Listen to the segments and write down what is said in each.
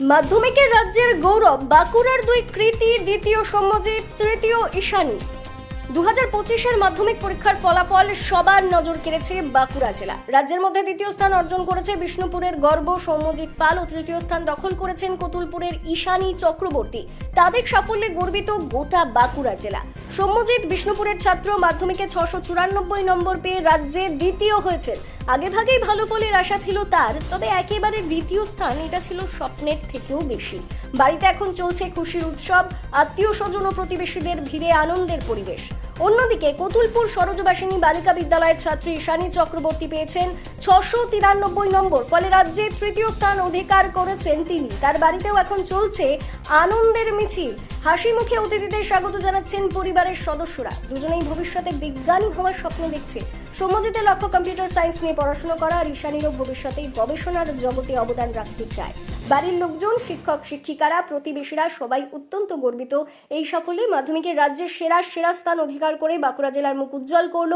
মাধ্যমিকের রাজ্যের গৌরব, বাঁকুড়ার দুই কৃতি, দ্বিতীয় সম্মজিৎ তৃতীয় ঈশানী। দু হাজার পঁচিশের মাধ্যমিক পরীক্ষার ফলাফল সবার নজর কেড়েছে বাঁকুড়া জেলা। রাজ্যের মধ্যে দ্বিতীয় স্থান অর্জন করেছে বিষ্ণুপুরের গর্ব সৌম্যজিৎ পাল ও তৃতীয় স্থান দখল করেছেন কতুলপুরের ঈশানী চক্রবর্তী। তাদের সাফল্যে গর্বিত গোটা বাঁকুড়া জেলা। সৌম্যজিৎ বিষ্ণুপুরের ছাত্র মাধ্যমিকে ছশো চুরানব্বই নম্বর পেয়ে রাজ্যে দ্বিতীয় হয়েছেন। আগেভাগেই ভালো ফলের আশা ছিল তার, তবে একেবারে দ্বিতীয় স্থান এটা ছিল স্বপ্নের থেকেও বেশি। বাড়িতে এখন চলছে খুশির উৎসব, আত্মীয় স্বজন ও প্রতিবেশীদের ভিড়ে আনন্দের পরিবেশ। অন্যদিকে কতুলপুর সরোজবাসিনী বালিকা বিদ্যালয়ের ছাত্রী ঈশানী চক্রবর্তী পেয়েছেন ছশো তিরানব্বই নম্বর, ফলে রাজ্যে তৃতীয় স্থান অধিকার করেছেন তিনি। তার বাড়িতেও এখন চলছে আনন্দের মিছিল। হাসি মুখে অতিথিদের স্বাগত জানাচ্ছেন পরিবারের সদস্যরা। দুজনেই ভবিষ্যতে বিজ্ঞানী হওয়ার স্বপ্ন দেখছে। সমজিতের লক্ষ্য কম্পিউটার সায়েন্স নিয়ে পড়াশোনা করা আর ঈশানীরও ভবিষ্যতে গবেষণার জগতে অবদান রাখতে চায়। বাড়ির লোকজন শিক্ষক শিক্ষিকারা প্রতিবেশীরা সবাই অত্যন্ত গর্বিত। এই সাফল্যে মাধ্যমিকের রাজ্যের সেরা সেরা স্থান অধিকার করে বাঁকুড়া জেলার মুখ উজ্জ্বল করল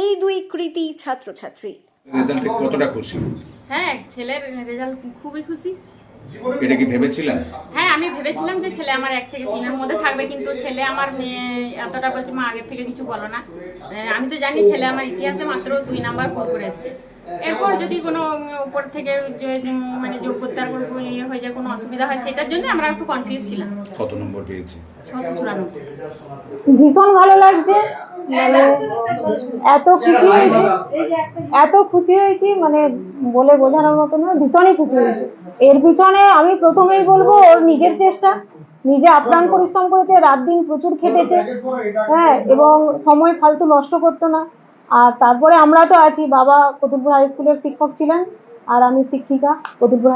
এই দুই কৃতি ছাত্রছাত্রী। রেজাল্টে কতটা খুশি? হ্যাঁ ছেলের রেজাল্ট খুবই খুশি। এটা কি ভেবেছিলেন? হ্যাঁ আমি ভেবেছিলাম যে ছেলে আমার এক থেকে তিনের মধ্যে থাকবে কিন্তু ছেলে আমার মেয়ে এতটা বলছে মা আগের থেকে কিছু বলো না। আমি তো জানি ছেলে আমার ইতিহাসে মাত্র দুই নাম্বার ভুল করে এসছে। এরপর যদি কোনো উপর থেকে মানে যোগ্যতার কোনো ইয়ে হয়ে যায় কোনো অসুবিধা হয় সেটার জন্য আমরা একটু কনফিউজ ছিলাম। কত নম্বর পেয়েছি? ছশো চুরানব্বই। ভীষণ ভালো লাগছে। মানে এত খুশি হয়েছি, এত খুশি হয়েছি মানে বলে বোঝানোর মতো নয়, ভীষণই খুশি হয়েছি। এর পিছনে আমি প্রথমেই বলব, ওর নিজের চেষ্টা, নিজে আপ্রাণ পরিশ্রম করেছে, রাত দিন প্রচুর খেটেছে হ্যাঁ এবং সময় ফালতু নষ্ট করতো না। আর তারপরে আমরা তো আছি, বাবা কতুলপুর হাই স্কুলের শিক্ষক ছিলেন, আর আমি শিক্ষিকা কতুলপুর